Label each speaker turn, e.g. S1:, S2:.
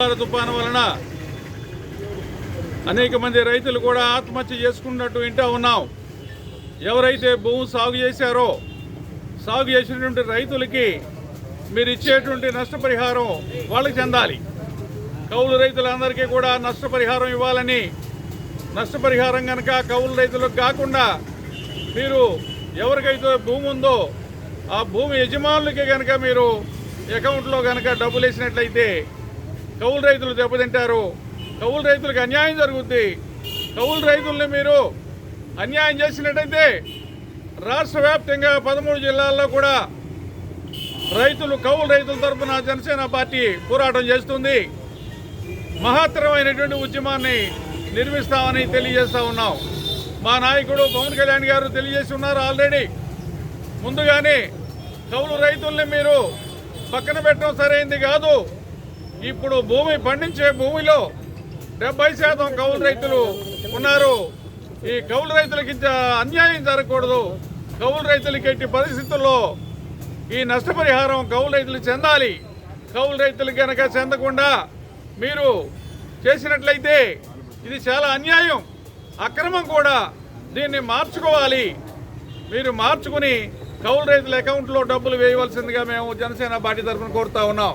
S1: తుఫాను వలన అనేక మంది రైతులు కూడా ఆత్మహత్య చేసుకున్నట్టు వింటా ఉన్నాం. ఎవరైతే భూమి సాగు చేశారో సాగు చేసినటువంటి రైతులకి మీరు ఇచ్చేటువంటి నష్టపరిహారం వాళ్ళకి చెందాలి. కౌలు రైతులందరికీ కూడా నష్టపరిహారం ఇవ్వాలని. నష్టపరిహారం కనుక కౌలు రైతులకు కాకుండా మీరు ఎవరికైతే భూమి ఉందో ఆ భూమి యజమానులకి కనుక మీరు అకౌంట్లో కనుక డబ్బులు వేసినట్లయితే కౌలు రైతులు దెబ్బతింటారు. కౌలు రైతులకు అన్యాయం జరుగుద్ది. కౌలు రైతుల్ని మీరు అన్యాయం చేసినట్టయితే రాష్ట్ర వ్యాప్తంగా పదమూడు జిల్లాల్లో కూడా రైతులు కౌలు రైతుల తరపున జనసేన పార్టీ పోరాటం చేస్తుంది. మహత్తరమైనటువంటి ఉద్యమాన్ని నిర్మిస్తామని తెలియజేస్తా ఉన్నాం. మా నాయకుడు పవన్ కళ్యాణ్ గారు తెలియజేసి ఉన్నారు ఆల్రెడీ. ముందుగానే కౌలు రైతుల్ని మీరు పక్కన పెట్టడం సరైంది కాదు. ఇప్పుడు భూమి పండించే భూమిలో డెబ్బై శాతం కౌలు రైతులు ఉన్నారు. ఈ కౌలు రైతులకి అన్యాయం జరగకూడదు. కౌలు రైతులకి ఎట్టి పరిస్థితుల్లో ఈ నష్టపరిహారం కౌలు రైతులు చెందాలి. కౌలు రైతులు కనుక చెందకుండా మీరు చేసినట్లయితే ఇది చాలా అన్యాయం. అక్రమం కూడా దీన్ని మార్చుకోవాలి. మీరు మార్చుకుని కౌలు రైతుల అకౌంట్లో డబ్బులు వేయవలసిందిగా మేము జనసేన పార్టీ తరఫున కోరుతా ఉన్నాం.